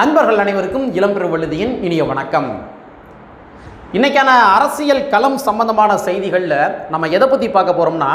நண்பர்கள் அனைவருக்கும் இளம்பெருவழுதியின் இனிய வணக்கம். இன்றைக்கான அரசியல் களம் சம்பந்தமான செய்திகளில் நம்ம எதை பற்றி பார்க்க போகிறோம்னா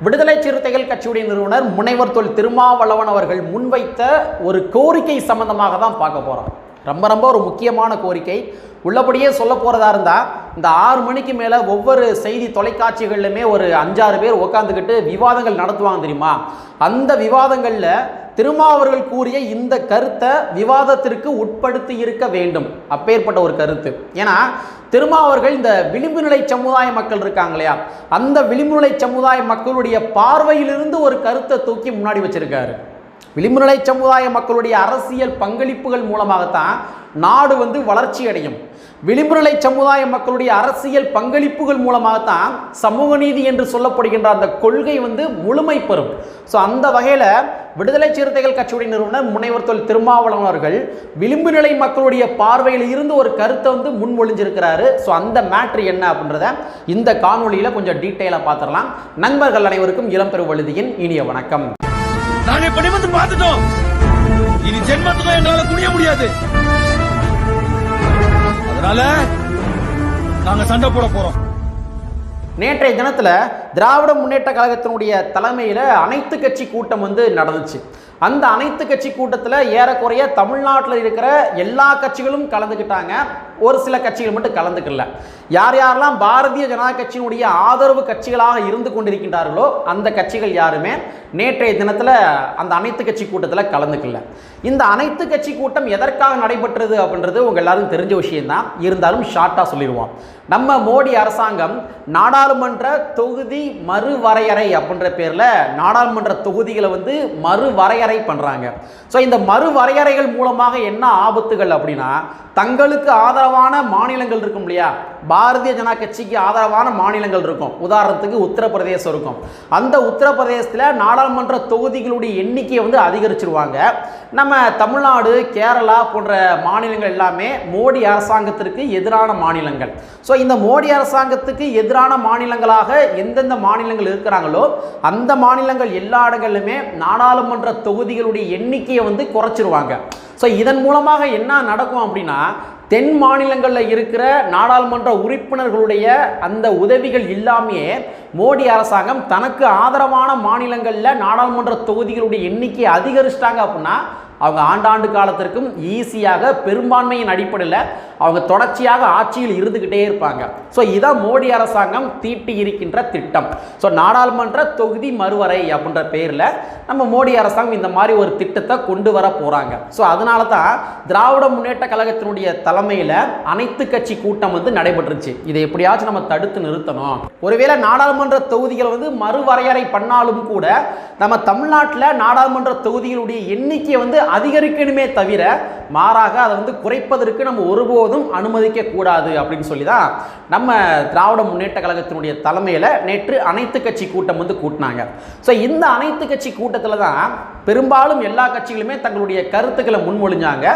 விடுதலை சிறுத்தைகள் கட்சியுடைய நிறுவனர் முனைவர் தொல் திருமாவளவன் அவர்கள் முன்வைத்த ஒரு கோரிக்கை சம்பந்தமாக தான் பார்க்க போகிறோம் ரொம்ப ரொம்ப ஒரு முக்கியமான கோரிக்கை. உள்ளபடியே சொல்ல போகிறதா இருந்தால் இந்த ஆறு மணிக்கு மேலே ஒவ்வொரு செய்தி தொலைக்காட்சிகள்லையுமே ஒரு அஞ்சாறு பேர் உட்காந்துக்கிட்டு விவாதங்கள் நடத்துவாங்க தெரியுமா? அந்த விவாதங்களில் திருமாவர்கள் கூறிய இந்த கருத்தை விவாதத்திற்கு உட்படுத்தி இருக்க வேண்டும். அப்பேற்பட்ட ஒரு கருத்து. ஏன்னா திருமாவர்கள் இந்த விளிம்பு நிலை சமுதாய மக்கள் இருக்காங்க இல்லையா? அந்த விளிம்பு நிலை சமுதாய மக்களுடைய பார்வையிலிருந்து ஒரு கருத்தை தூக்கி முன்னாடி வச்சிருக்காரு. விளிம்புநிலை சமுதாய மக்களுடைய அரசியல் பங்களிப்புகள் மூலமாகத்தான் நாடு வந்து வளர்ச்சி அடையும். விளிம்புநிலை சமுதாய மக்களுடைய அரசியல் பங்களிப்புகள் மூலமாகத்தான் சமூக நீதி என்று சொல்லப்படுகின்ற அந்த கொள்கை வந்து முழுமை பெறும். ஸோ அந்த வகையில் விடுதலை சிறுத்தைகள் கட்சியுடைய நிறுவனர் முனைவர் தொல் திருமாவளவன் அவர்கள் விளிம்பு நிலை மக்களுடைய பார்வையில் இருந்து ஒரு கருத்தை வந்து முன்மொழிஞ்சிருக்கிறாரு. ஸோ அந்த மேட்ரு என்ன அப்படின்றத இந்த காணொலியில் கொஞ்சம் டீட்டெயிலாக பார்த்துடலாம். நண்பர்கள் அனைவருக்கும் இளம்பெரு வழுதியின் இனிய வணக்கம். நாங்க இப்ப வந்து பார்த்துட்டோம். இனி ஜென்மத்துக்கும் எங்களால குனிய முடியாது. அதனால நாங்க சண்டை போட போறோம். நேற்றைய தினத்தில் திராவிட முன்னேற்ற கழகத்தினுடைய தலைமையில் அனைத்து கட்சி கூட்டம் வந்து நடந்துச்சு. அந்த அனைத்து கட்சி கூட்டத்தில் ஏறக்குறைய தமிழ்நாட்டில் இருக்கிற எல்லா கட்சிகளும் கலந்துக்கிட்டாங்க ஒரு சில கட்சிகள் மட்டும் கலந்துக்கல. யார் யாரெல்லாம் பாரதிய ஜனதா கட்சியினுடைய ஆதரவு கட்சிகளாக இருந்து கொண்டிருக்கின்றார்களோ அந்த கட்சிகள் யாருமே நேற்றைய தினத்தில் அந்த அனைத்து கட்சி கூட்டத்தில் கலந்துக்கல. இந்த அனைத்து கட்சி கூட்டம் எதற்காக நடைபெற்றது அப்படின்றது உங்கள் எல்லாரும் தெரிஞ்ச விஷயம்தான். இருந்தாலும் ஷார்ட்டாக சொல்லிடுவோம். நம்ம மோடி அரசாங்கம் நாடாளுமன்ற தொகுதி மறுவரையறை அப்படின்ற பேரில் நாடாளுமன்ற தொகுதிகளை வந்து மறுவரையறை பண்ணுறாங்க ஸோ இந்த மறுவரையறைகள் மூலமாக என்ன ஆபத்துகள் அப்படின்னா தங்களுக்கு ஆதரவான மாநிலங்கள் இருக்கும் இல்லையா? பாரதிய ஜனா கட்சிக்கு ஆதரவான மாநிலங்கள் இருக்கும். உதாரணத்துக்கு உத்தரப்பிரதேசம் இருக்கும். அந்த உத்தரப்பிரதேசத்தில் நாடாளுமன்ற தொகுதிகளுடைய எண்ணிக்கையை வந்து அதிகரிச்சிருவாங்க. நம்ம தமிழ்நாடு கேரளா போன்ற மாநிலங்கள் எல்லாமே மோடி அரசாங்கத்திற்கு எதிரான மாநிலங்கள். ஸோ இந்த மோடி அரசாங்கத்துக்கு எதிரான மாநிலங்களாக எந்தெந்த மாநிலங்கள் இருக்கிறாங்களோ அந்த மாநிலங்கள் எல்லா இடங்களிலுமே நாடாளுமன்ற தொகுதிகளுடைய எண்ணிக்கையை வந்து குறைச்சிருவாங்க. ஸோ இதன் மூலமாக என்ன நடக்கும் அப்படின்னா தென் மாநிலங்களில் இருக்கிற நாடாளுமன்ற உறுப்பினர்களுடைய அந்த உதவிகள் இல்லாமையே மோடி அரசாங்கம் தனக்கு ஆதரவான மாநிலங்களில் நாடாளுமன்ற தொகுதிகளுடைய எண்ணிக்கையை அதிகரிச்சிட்டாங்க அப்படின்னா அவங்க ஆண்டாண்டு காலத்திற்கும் ஈஸியாக பெரும்பான்மையின் அடிப்படையில் அவங்க தொடர்ச்சியாக ஆட்சியில் இருந்துக்கிட்டே இருப்பாங்க. ஸோ இதான் மோடி அரசாங்கம் தீட்டி இருக்கின்ற திட்டம். ஸோ நாடாளுமன்ற தொகுதி மறுவரை அப்படின்ற பேரில் நம்ம மோடி அரசாங்கம் இந்த மாதிரி ஒரு திட்டத்தை கொண்டு வர போகிறாங்க ஸோ அதனால தான் திராவிட முன்னேற்ற கழகத்தினுடைய தலைமையில் அனைத்து கட்சி கூட்டம் வந்து நடைபெற்றுச்சு. இதை எப்படியாச்சும் நம்ம தடுத்து நிறுத்தணும். ஒருவேளை நாடாளுமன்ற தொகுதிகளை வந்து மறுவரையறை பண்ணாலும் கூட நம்ம தமிழ்நாட்டில் நாடாளுமன்ற தொகுதிகளுடைய எண்ணிக்கை வந்து அதிகரிக்கணுமே தவிர மாறாக அதை வந்து குறைப்பதற்கு நம்ம ஒருபோதும் அனுமதிக்க கூடாது அப்படின்னு சொல்லி தான் நம்ம திராவிட முன்னேற்ற கழகத்தினுடைய தலைமையில் நேற்று அனைத்து கட்சி கூட்டம் வந்து கூட்டினாங்க. ஸோ இந்த அனைத்து கட்சி கூட்டத்தில் தான் பெரும்பாலும் எல்லா கட்சிகளுமே தங்களுடைய கருத்துக்களை முன்மொழிஞ்சாங்க.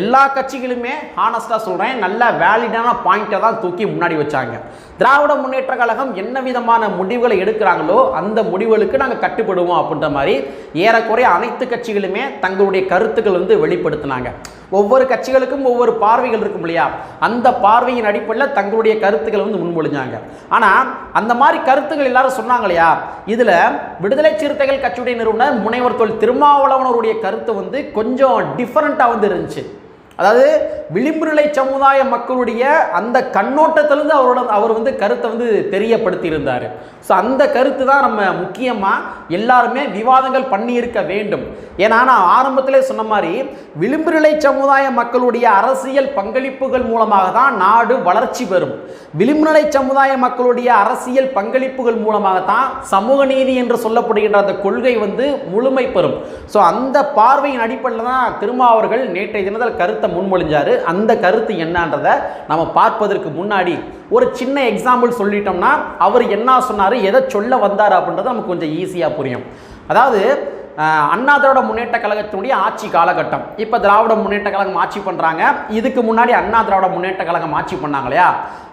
எல்லா கட்சிகளுமே ஹானஸ்டாக சொல்கிறேன் நல்ல வேலிடான பாயிண்ட்டை தான் தூக்கி முன்னாடி வச்சாங்க. திராவிட முன்னேற்ற கழகம் என்ன விதமான முடிவுகளை எடுக்கிறாங்களோ அந்த முடிவுகளுக்கு நாங்கள் கட்டுப்படுவோம் அப்படின்ற மாதிரி ஏறக்குறைய அனைத்து கட்சிகளுமே தங்களுடைய கருத்துக்கள் வந்து வெளிப்படுத்தினாங்க. ஒவ்வொரு கட்சிகளுக்கும் ஒவ்வொரு பார்வைகள் இருக்கும் இல்லையா? அந்த பார்வையின் அடிப்படையில் தங்களுடைய கருத்துக்களை வந்து முன்மொழிஞ்சாங்க. ஆனால் அந்த மாதிரி கருத்துக்கள் எல்லாரும் சொன்னாங்க இல்லையா? இதில் விடுதலை சிறுத்தைகள் கட்சியுடைய நிறுவனர் முனைவர் தொல் திருமாவளவனருடைய கருத்து வந்து கொஞ்சம் டிஃப்ரெண்ட்டாக வந்து இருந்துச்சு. அதாவது விளிம்பு நிலை சமுதாய மக்களுடைய அந்த கண்ணோட்டத்திலிருந்து அவரோட அவர் வந்து கருத்தை வந்து தெரியப்படுத்தியிருந்தார். ஸோ அந்த கருத்து தான் நம்ம முக்கியமாக எல்லாருமே விவாதங்கள் பண்ணியிருக்க வேண்டும். ஏன்னா நான் ஆரம்பத்திலே சொன்ன மாதிரி விளிம்பு நிலை சமுதாய மக்களுடைய அரசியல் பங்களிப்புகள் மூலமாக தான் நாடு வளர்ச்சி பெறும். விளிம்பு நிலை சமுதாய மக்களுடைய அரசியல் பங்களிப்புகள் மூலமாக தான் சமூக நீதி என்று சொல்லப்படுகின்ற அந்த கொள்கை வந்து முழுமை பெறும். ஸோ அந்த பார்வையின் அடிப்படையில் தான் திருமாவர்கள் நேற்றைய தினத்தில் கருத்தை முன்மொழிஞ்சாரு. அந்த கருத்து என்னன்றதை நம்ம பார்ப்பதற்கு முன்னாடி ஒரு சின்ன எக்ஸாம்பிள் சொல்லிட்டோம்னா அவர் என்ன சொன்னார் எதை சொல்ல வந்தார் அப்படின்றது நமக்கு கொஞ்சம் ஈஸியாக புரியும். அதாவது அண்ணா திராவிட முன்னேற்ற கழகத்தினுடைய ஆட்சி காலகட்டம். இப்போ திராவிட முன்னேற்ற கழகம் ஆட்சி பண்ணுறாங்க இதுக்கு முன்னாடி அண்ணா திராவிட முன்னேற்ற கழகம் ஆட்சி பண்ணாங்க இல்லையா?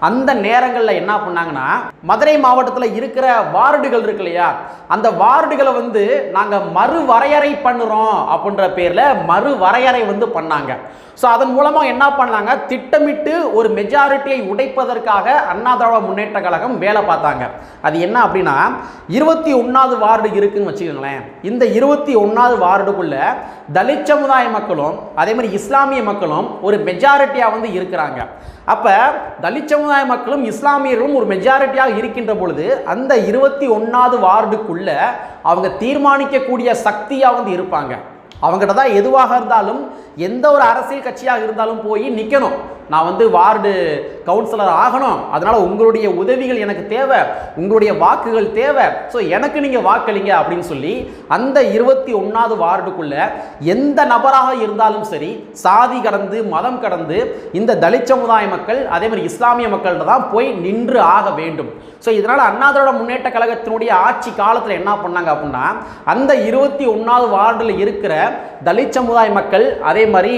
அந்த நேரங்களில் என்ன பண்ணாங்கன்னா மதுரை மாவட்டத்தில் இருக்கிற வார்டுகள் இருக்கு இல்லையா? அந்த வார்டுகளை வந்து நாங்கள் மறுவரையறை பண்ணுறோம் அப்படின்ற பேரில் மறுவரையறை வந்து பண்ணாங்க. ஸோ அதன் மூலமாக என்ன பண்ணாங்க? திட்டமிட்டு ஒரு மெஜாரிட்டியை உடைப்பதற்காக அண்ணா திராவிட முன்னேற்ற கழகம் வேலை பார்த்தாங்க. அது என்ன அப்படின்னா இருபத்தி ஒன்றாவது வார்டு இருக்குன்னு வச்சுக்கோங்களேன். இந்த இருபத்தி ஒன்றாவது வார்டுக்குள்ள தலித் சமுதாய மக்களும் அதே மாதிரி இஸ்லாமிய மக்களும் ஒரு மெஜாரிட்டியாக வந்து இருக்கிறாங்க. அப்போ தலித் சமுதாய மக்களும் இஸ்லாமியர்களும் ஒரு மெஜாரிட்டியாக இருக்கின்ற பொழுது அந்த இருபத்தி ஒன்றாவது வார்டுக்குள்ள அவங்க தீர்மானிக்கக்கூடிய சக்தியாக வந்து இருப்பாங்க. அவங்ககிட்ட தான் எதுவாக இருந்தாலும் எந்த ஒரு அரசியல் கட்சியாக இருந்தாலும் போய் நிற்கணும் நான் வந்து வார்டு கவுன்சிலர் ஆகணும். அதனால் உங்களுடைய உதவிகள் எனக்கு தேவை. உங்களுடைய வாக்குகள் தேவை. ஸோ எனக்கு நீங்கள் வாக்களிங்க அப்படின்னு சொல்லி அந்த இருபத்தி ஒன்றாவது வார்டுக்குள்ள எந்த நபராக இருந்தாலும் சரி சாதி கடந்து மதம் கடந்து இந்த தலித் சமுதாய மக்கள் அதே மாதிரி இஸ்லாமிய மக்கள்கிட்ட தான் போய் நின்று ஆக வேண்டும். ஸோ இதனால் அண்ணாதிரோட முன்னேற்ற கழகத்தினுடைய ஆட்சி காலத்தில் என்ன பண்ணாங்க அப்படின்னா அந்த இருபத்தி ஒன்றாவது வார்டில் இருக்கிற தலித் சமுதாய மக்கள் அதே மாதிரி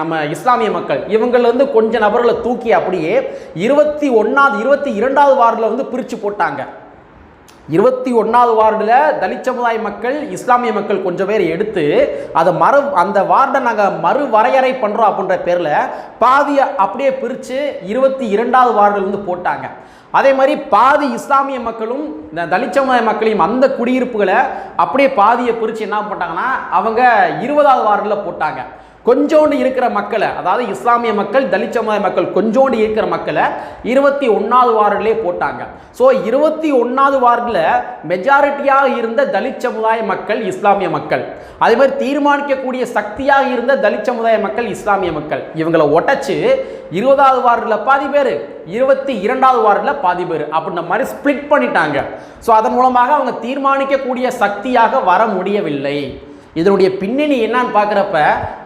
நம்ம இஸ்லாமிய மக்கள் இவங்கள்லேருந்து கொஞ்ச நபர்களை தூக்கி அப்படியே இருபத்தி ஒன்றாவது இருபத்தி இரண்டாவது வார்டில் வந்து பிரித்து போட்டாங்க. இருபத்தி ஒன்றாவது வார்டில் தலித் சமுதாய மக்கள் இஸ்லாமிய மக்கள் கொஞ்சம் பேர் எடுத்து அதை மறு அந்த வார்டை நாங்கள் மறு வரையறை பண்ணுறோம் அப்படின்ற பேரில் பாதியை அப்படியே பிரித்து இருபத்தி இரண்டாவது வார்டிலிருந்து போட்டாங்க. அதே மாதிரி பாதி இஸ்லாமிய மக்களும் இந்த தலித் சமுதாய மக்களையும் அந்த குடியிருப்புகளை அப்படியே பாதியை பிரித்து என்ன பண்ணிட்டாங்கன்னா அவங்க இருபதாவது வார்டில் போட்டாங்க. கொஞ்சோண்டு இருக்கிற மக்களை அதாவது இஸ்லாமிய மக்கள் தலித் சமுதாய மக்கள் கொஞ்சோண்டு இருக்கிற மக்களை இருபத்தி ஒன்றாவது வார்டிலே போட்டாங்க. ஸோ இருபத்தி ஒன்றாவது வார்டில் மெஜாரிட்டியாக இருந்த தலித் சமுதாய மக்கள் இஸ்லாமிய மக்கள். அதே மாதிரி தீர்மானிக்கக்கூடிய சக்தியாக இருந்த தலித் சமுதாய மக்கள் இஸ்லாமிய மக்கள். இவங்களை ஒட்டச்சு இருபதாவது வார்டில் பாதி பேர் இருபத்தி இரண்டாவது வார்டில் பாதி பேர். அப்படின்ற மாதிரி ஸ்ப்ளிட் பண்ணிட்டாங்க. ஸோ அதன் மூலமாக அவங்க தீர்மானிக்கக்கூடிய சக்தியாக வர முடியவில்லை. இதனுடைய பின்னணி என்னன்னு பார்க்குறப்ப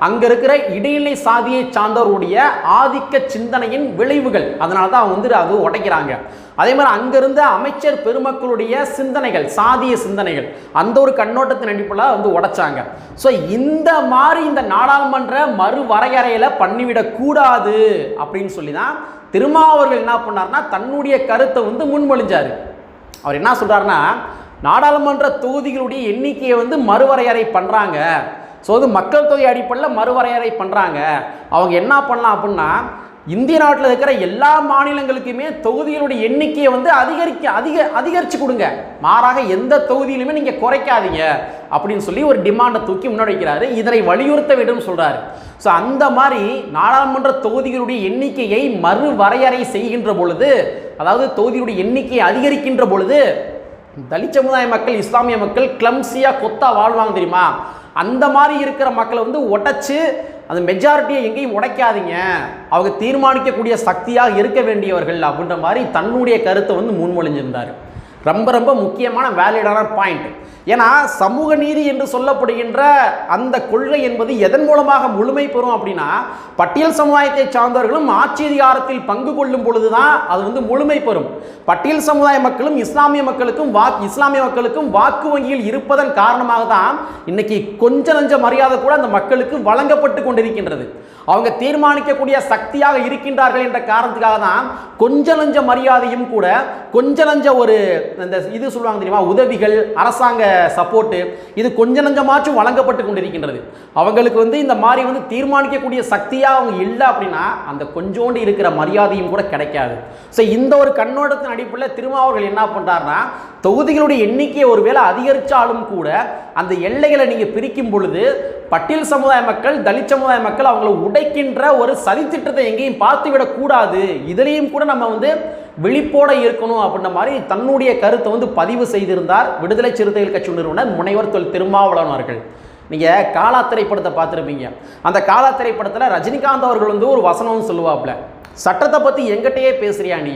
அங்கே இருக்கிற இடைநிலை சாதியை சார்ந்தவருடைய ஆதிக்க சிந்தனையின் விளைவுகள். அதனால தான் அவங்க வந்து அது உடைக்கிறாங்க. அதே மாதிரி அங்கிருந்த அமைச்சர் பெருமக்களுடைய சிந்தனைகள் சாதிய சிந்தனைகள் அந்த ஒரு கண்ணோட்டத்தின் அடிப்படையில் வந்து உடைச்சாங்க. ஸோ இந்த மாதிரி இந்த நாடாளுமன்ற மறுவரையறையில் பண்ணிவிடக்கூடாது அப்படின்னு சொல்லி தான் திருமாவர்கள் என்ன பண்ணார்னா தன்னுடைய கருத்தை வந்து முன்மொழிஞ்சார். அவர் என்ன சொல்கிறாருன்னா நாடாளுமன்ற தொகுதிகளுடைய எண்ணிக்கையை வந்து மறுவரையறை பண்ணுறாங்க ஸோ அது மக்கள் தொகை அடிப்படையில் மறுவரையறை பண்ணுறாங்க அவங்க என்ன பண்ணலாம் அப்படின்னா இந்திய நாட்டில் இருக்கிற எல்லா மாநிலங்களுக்குமே தொகுதிகளுடைய எண்ணிக்கையை வந்து அதிகரிக்க அதிக அதிகரித்து கொடுங்க. மாறாக எந்த தொகுதியிலுமே நீங்கள் குறைக்காதீங்க அப்படின்னு சொல்லி ஒரு டிமாண்டை தூக்கி முன்னாடி வைக்கிறாரு இதனை வலியுறுத்த வேண்டும் சொல்கிறாரு ஸோ அந்த மாதிரி நாடாளுமன்ற தொகுதிகளுடைய எண்ணிக்கையை மறுவரையறை செய்கின்ற பொழுது அதாவது தொகுதியுடைய எண்ணிக்கையை அதிகரிக்கின்ற பொழுது தலித் சமுதாய மக்கள் இஸ்லாமிய மக்கள் கிளம்சியாக கொத்தா வாழ்வாங்க தெரியுமா? அந்த மாதிரி இருக்கிற மக்களை வந்து உடைச்சு அந்த மெஜாரிட்டியை எங்கேயும் உடைக்காதீங்க. அவங்க தீர்மானிக்கக்கூடிய சக்தியாக இருக்க வேண்டியவர்கள் அப்படின்ற மாதிரி தன்னுடைய கருத்தை வந்து முன்மொழிஞ்சிருந்தார். ரொம்ப ரொம்ப முக்கியமான வேலிடான பாயிண்ட் ஏன்னா சமூக நீதி என்று சொல்லப்படுகின்ற அந்த கொள்கை என்பது எதன் மூலமாக முழுமை பெறும் அப்படின்னா பட்டியல் சமுதாயத்தை சார்ந்தவர்களும் ஆட்சி அதிகாரத்தில் பங்கு கொள்ளும் பொழுதுதான் அது வந்து முழுமை பெறும். பட்டியல் சமுதாய மக்களும் இஸ்லாமிய மக்களுக்கும் வாக்கு இஸ்லாமிய மக்களுக்கும் வாக்கு வங்கியில் இருப்பதன் காரணமாக தான் இன்னைக்கு கொஞ்ச நஞ்ச மரியாதை கூட அந்த மக்களுக்கு வழங்கப்பட்டு கொண்டிருக்கின்றது. அவங்க தீர்மானிக்கக்கூடிய சக்தியாக இருக்கின்றார்கள் என்ற காரணத்துக்காக தான் கொஞ்ச நஞ்ச மரியாதையும் கூட கொஞ்ச நஞ்ச ஒரு இந்த இது சொல்லுவாங்க தெரியுமா? உதவிகள் அரசாங்க சப்போர்ட்டு இது கொஞ்ச நஞ்சமாச்சும் வழங்கப்பட்டு கொண்டிருக்கின்றது. அவங்களுக்கு வந்து இந்த மாதிரி வந்து தீர்மானிக்கக்கூடிய சக்தியாக அவங்க இல்லை அப்படின்னா அந்த கொஞ்சோண்டு இருக்கிற மரியாதையும் கூட கிடைக்காது. ஸோ இந்த ஒரு கண்ணோட்டத்தின் அடிப்படையில் திருமாவர்கள் என்ன பண்ணுறாருன்னா தொகுதிகளுடைய எண்ணிக்கையை ஒருவேளை அதிகரித்தாலும் கூட அந்த எல்லைகளை நீங்கள் பிரிக்கும் பொழுது பட்டியல் சமுதாய மக்கள் தலித் சமுதாய மக்கள் அவங்கள உடைக்கின்ற ஒரு சதித்திட்டத்தை எங்கேயும் பார்த்து விடக்கூடாது இதுலேயும் கூட நம்ம வந்து விழிப்போட இருக்கணும் அப்படின்ற மாதிரி தன்னுடைய கருத்தை வந்து பதிவு செய்திருந்தார் விடுதலை சிறுத்தைகள் கட்சி நிறுவனர் முனைவர் தொல் திருமாவளவன் அவர்கள். நீங்கள் காலா திரைப்படத்தை பார்த்துருப்பீங்க. அந்த காலா திரைப்படத்தில் ரஜினிகாந்த் அவர்கள் வந்து ஒரு வசனம் சொல்லுவாப்புல. சட்டத்தை பற்றி எங்கிட்டயே பேசுறியா நீ?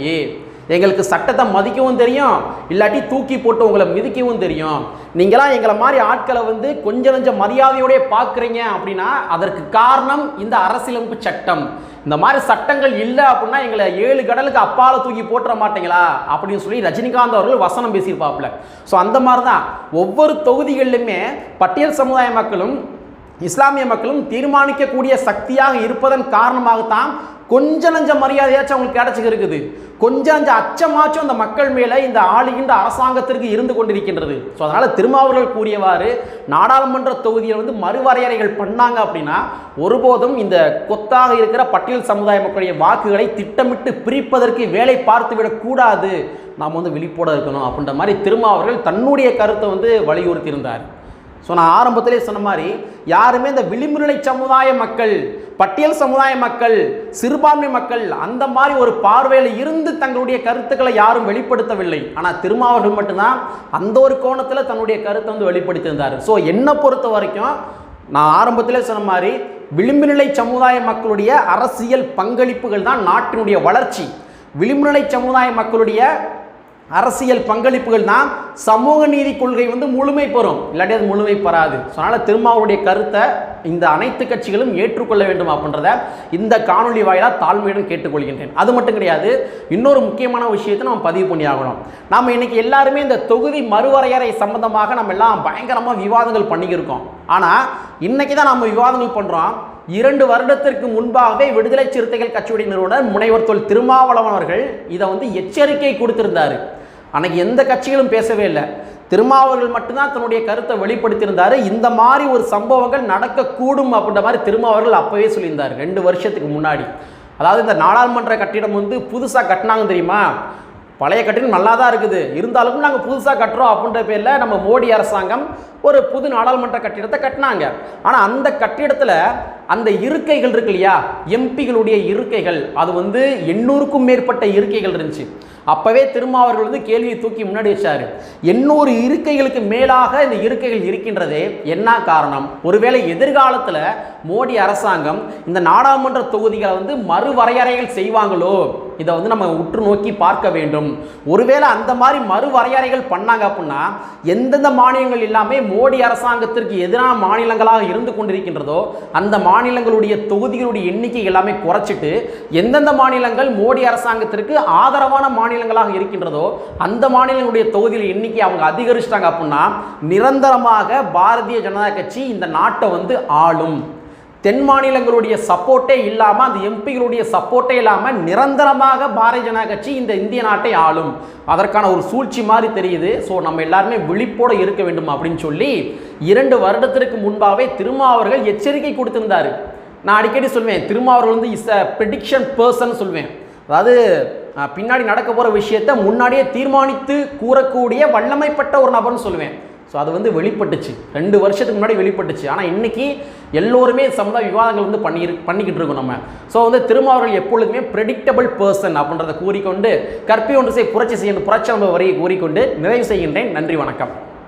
எங்களுக்கு சட்டத்தை மதிக்கவும் தெரியும் இல்லாட்டி தூக்கி போட்டு உங்களை மிதிக்கவும் தெரியும். நீங்களாம் எங்களை மாதிரி ஆட்களை வந்து கொஞ்சம் கொஞ்சம் மரியாதையோடய பார்க்குறீங்க அப்படின்னா அதற்கு காரணம் இந்த அரசியலமைப்பு சட்டம். இந்த மாதிரி சட்டங்கள் இல்லை அப்படின்னா எங்களை ஏழு கடலுக்கு அப்பால தூக்கி போட்டுற மாட்டீங்களா? அப்படின்னு சொல்லி ரஜினிகாந்த் அவர்கள் வசனம் பேசியிருப்பாப்புல. ஸோ அந்த மாதிரி தான் ஒவ்வொரு தொகுதிகளிலுமே பட்டியல் சமுதாய மக்களும் இஸ்லாமிய மக்களும் தீர்மானிக்கக்கூடிய சக்தியாக இருப்பதன் காரணமாகத்தான் கொஞ்ச நஞ்ச மரியாதையாச்சும் அவங்களுக்கு கிடைச்சிக்க இருக்குது. கொஞ்சம் நஞ்ச அச்சமாச்சும் அந்த மக்கள் மேலே இந்த ஆளுகின்ற அரசாங்கத்திற்கு இருந்து கொண்டிருக்கின்றது. ஸோ அதனால் திருமாவர்கள் கூறியவாறு நாடாளுமன்ற தொகுதியில் வந்து மறுவரையறைகள் பண்ணாங்க அப்படின்னா ஒருபோதும் இந்த கொத்தாக இருக்கிற பட்டியல் சமுதாய மக்களுடைய வாக்குகளை திட்டமிட்டு பிரிப்பதற்கு வேலை பார்த்துவிடக்கூடாது நாம் வந்து விழிப்போட இருக்கணும் அப்படின்ற மாதிரி திருமாவர்கள் தன்னுடைய கருத்தை வந்து வலியுறுத்தியிருந்தார். ஸோ நான் ஆரம்பத்திலே சொன்ன மாதிரி யாருமே இந்த விளிம்புநிலை சமுதாய மக்கள் பட்டியல் சமுதாய மக்கள் சிறுபான்மை மக்கள் அந்த மாதிரி ஒரு பார்வையில் இருந்து தங்களுடைய கருத்துக்களை யாரும் வெளிப்படுத்தவில்லை. ஆனால் திருமாவர்கள் மட்டும்தான் அந்த ஒரு கோணத்தில் தன்னுடைய கருத்தை வந்து வெளிப்படுத்தியிருந்தார். ஸோ என்னை பொறுத்த வரைக்கும் நான் ஆரம்பத்திலே சொன்ன மாதிரி விளிம்புநிலை சமுதாய மக்களுடைய அரசியல் பங்களிப்புகள் தான் நாட்டினுடைய வளர்ச்சி. விளிம்புநிலை சமுதாய மக்களுடைய அரசியல் பங்களிப்புகள் தான் சமூக நீதி கொள்கை வந்து முழுமை பெறும். இல்லாட்டி அது முழுமை பெறாது. ஸோ அதனால் திருமாவளுடைய கருத்தை இந்த அனைத்து கட்சிகளும் ஏற்றுக்கொள்ள வேண்டும் அப்படின்றத இந்த காணொலி வாயிலாக தாழ்மையுடன் கேட்டுக்கொள்கின்றேன். அது மட்டும் கிடையாது இன்னொரு முக்கியமான விஷயத்தை நம்ம பதிவு பண்ணி ஆகணும் நாம் இன்னைக்கு எல்லாருமே இந்த தொகுதி மறுவரையறை சம்பந்தமாக நம்ம எல்லாம் பயங்கரமாக விவாதங்கள் பண்ணிக்கிருக்கோம் ஆனால் இன்னைக்கு தான் நம்ம விவாதங்கள் பண்ணுறோம் இரண்டு வருடத்திற்கு முன்பாகவே விடுதலை சிறுத்தைகள் கட்சியுடைய நிறுவனர் முனைவர் தொல் திருமாவளவன் அவர்கள் இதை வந்து எச்சரிக்கை கொடுத்திருந்தாரு. அன்னைக்கு எந்த கட்சிகளும் பேசவே இல்லை. திருமாவர்கள் மட்டும்தான் தன்னுடைய கருத்தை வெளிப்படுத்தியிருந்தாரு. இந்த மாதிரி ஒரு சம்பவங்கள் நடக்கக்கூடும் அப்படின்ற மாதிரி திருமாவர்கள் அப்போவே சொல்லியிருந்தார் ரெண்டு வருஷத்துக்கு முன்னாடி. அதாவது இந்த நாடாளுமன்ற கட்டிடம் வந்து புதுசாக கட்டினாங்க தெரியுமா? பழைய கட்டிடம் நல்லா தான் இருக்குது. இருந்தாலும் நாங்கள் புதுசாக கட்டுறோம் அப்படின்ற பேரில் நம்ம மோடி அரசாங்கம் ஒரு புது நாடாளுமன்ற கட்டிடத்தை கட்டினாங்க. ஆனால் அந்த கட்டிடத்தில் அந்த இருக்கைகள் இருக்கு இல்லையா? எம்பிகளுடைய இருக்கைகள். அது வந்து எண்ணூறுக்கும் மேற்பட்ட இருக்கைகள் இருந்துச்சு. அப்போவே திருமாவர்கள் வந்து கேள்வியை தூக்கி முன்னாடி வச்சார். எண்ணூறு இருக்கைகளுக்கு மேலாக இந்த இருக்கைகள் இருக்கின்றதே என்ன காரணம்? ஒருவேளை எதிர்காலத்தில் மோடி அரசாங்கம் இந்த நாடாளுமன்ற தொகுதிகளை வந்து மறுவரையறைகள் செய்வாங்களோ? இதை வந்து நம்ம உற்று நோக்கி பார்க்க வேண்டும். ஒருவேளை அந்த மாதிரி மறுவரையறைகள் பண்ணாங்க அப்படின்னா எந்தெந்த மாநிலங்கள் எல்லாமே மோடி அரசாங்கத்திற்கு எதிரான மாநிலங்களாக இருந்து கொண்டிருக்கின்றதோ அந்த மாநிலங்களுடைய தொகுதிகளுடைய எண்ணிக்கை எல்லாமே குறைச்சிட்டு எந்தெந்த மாநிலங்கள் மோடி அரசாங்கத்திற்கு ஆதரவான மாநிலங்களாக இருக்கின்றதோ அந்த மாநிலங்களுடைய தொகுதியில் எண்ணிக்கை அவங்க அதிகரிச்சிட்டாங்க அப்படின்னா நிரந்தரமாக பாரதிய ஜனதா கட்சி இந்த நாட்டை வந்து ஆளும். தென் மாநிலங்களுடைய சப்போர்ட்டே இல்லாமல் அந்த எம்பிகளுடைய சப்போர்ட்டே இல்லாமல் நிரந்தரமாக பாரதிய ஜனதா கட்சி இந்த இந்திய நாட்டை ஆளும். அதற்கான ஒரு சூழ்ச்சி மாதிரி தெரியுது. ஸோ நம்ம எல்லாருமே விழிப்போடு இருக்க வேண்டும் அப்படின்னு சொல்லி இரண்டு வருடத்திற்கு முன்பாகவே திருமாவர்கள் எச்சரிக்கை கொடுத்திருந்தார். நான் அடிக்கடி சொல்வேன் திருமாவர்கள் வந்து இஸ் அ ப்ரெடிக்ஷன் பர்சன் சொல்வேன். அதாவது பின்னாடி நடக்க போகிற விஷயத்தை முன்னாடியே தீர்மானித்து கூறக்கூடிய வல்லமைப்பட்ட ஒரு நபர்னு சொல்லுவேன். ஸோ அது வந்து வெளிப்பட்டுச்சு. ரெண்டு வருஷத்துக்கு முன்னாடி வெளிப்பட்டுச்சு. ஆனால் இன்னைக்கு எல்லோருமே சமுதாய விவாதங்கள் வந்து பண்ணி பண்ணிக்கிட்டு இருக்கோம் நம்ம. ஸோ வந்து திருமாவர்கள் எப்பொழுதுமே ப்ரெடிக்டபிள் பர்சன் அப்படின்றத கூறிக்கொண்டு கற்பி ஒன்று செய் புரட்சி செய்யும் புரட்சி நம்ம வரையை கூறிக்கொண்டு நிறைவு செய்கின்றேன். நன்றி வணக்கம்.